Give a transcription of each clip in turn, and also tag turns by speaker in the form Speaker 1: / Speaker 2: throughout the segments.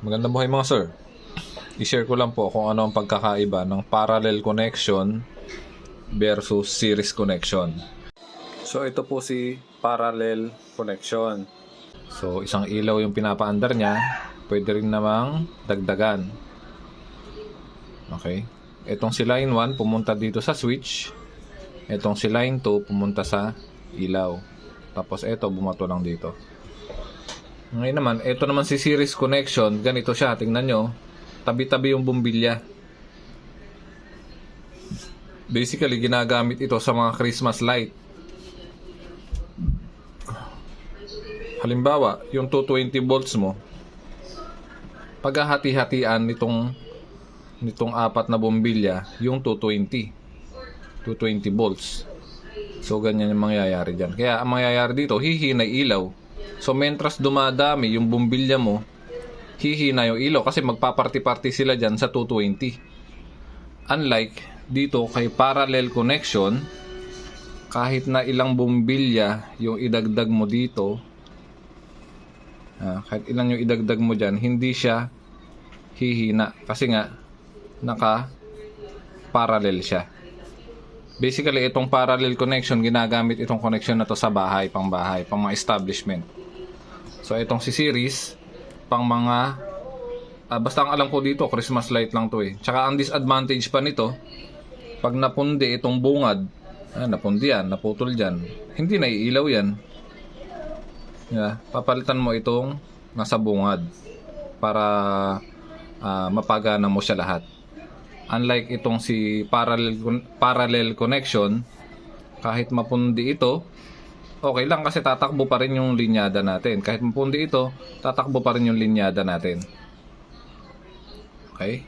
Speaker 1: Magandang buhay mga sir. I-share ko lang po kung ano ang pagkakaiba ng parallel connection versus series connection. So ito po si parallel connection. So isang ilaw yung pinapaandar niya, pwede rin namang dagdagan. Okay? Itong si line 1 pumunta dito sa switch. Itong si line 2 pumunta sa ilaw. Tapos ito bumato lang dito. Ngayon naman, ito naman si series connection, ganito siya, tingnan nyo, tabi-tabi yung bumbilya. Basically, ginagamit ito sa mga Christmas light. Halimbawa, yung 220 volts mo, paghahati-hatian nitong nitong apat na bombilya, yung 220. 220 volts. So, ganyan yung mangyayari dyan. Kaya, ang mangyayari dito, hihinay ilaw. So, mentras dumadami yung bumbilya mo, hihina yung ilaw kasi magpaparty-party sila dyan sa 220. Unlike dito kay parallel connection, kahit na ilang bumbilya yung idagdag mo dito, ah, kahit ilang yung idagdag mo dyan, hindi siya hihina. Kasi nga, naka parallel siya. Basically, itong parallel connection, ginagamit itong connection na to sa bahay, pang bahay, pang mga establishment. So, itong si series, pang mga, ah, basta ang alam ko dito, Christmas light lang to eh. Tsaka ang disadvantage pa nito, pag napundi itong bungad, ah, napundi yan, naputol dyan, hindi na iilaw yan. Yeah, papalitan mo itong nasa bungad para ah, mapagana mo siya lahat. Unlike itong si parallel parallel connection, kahit mapundi ito, okay lang kasi tatakbo pa rin yung linyada natin. Kahit mapundi ito, tatakbo pa rin yung linyada natin. Okay?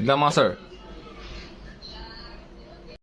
Speaker 1: Yun lang mga sir.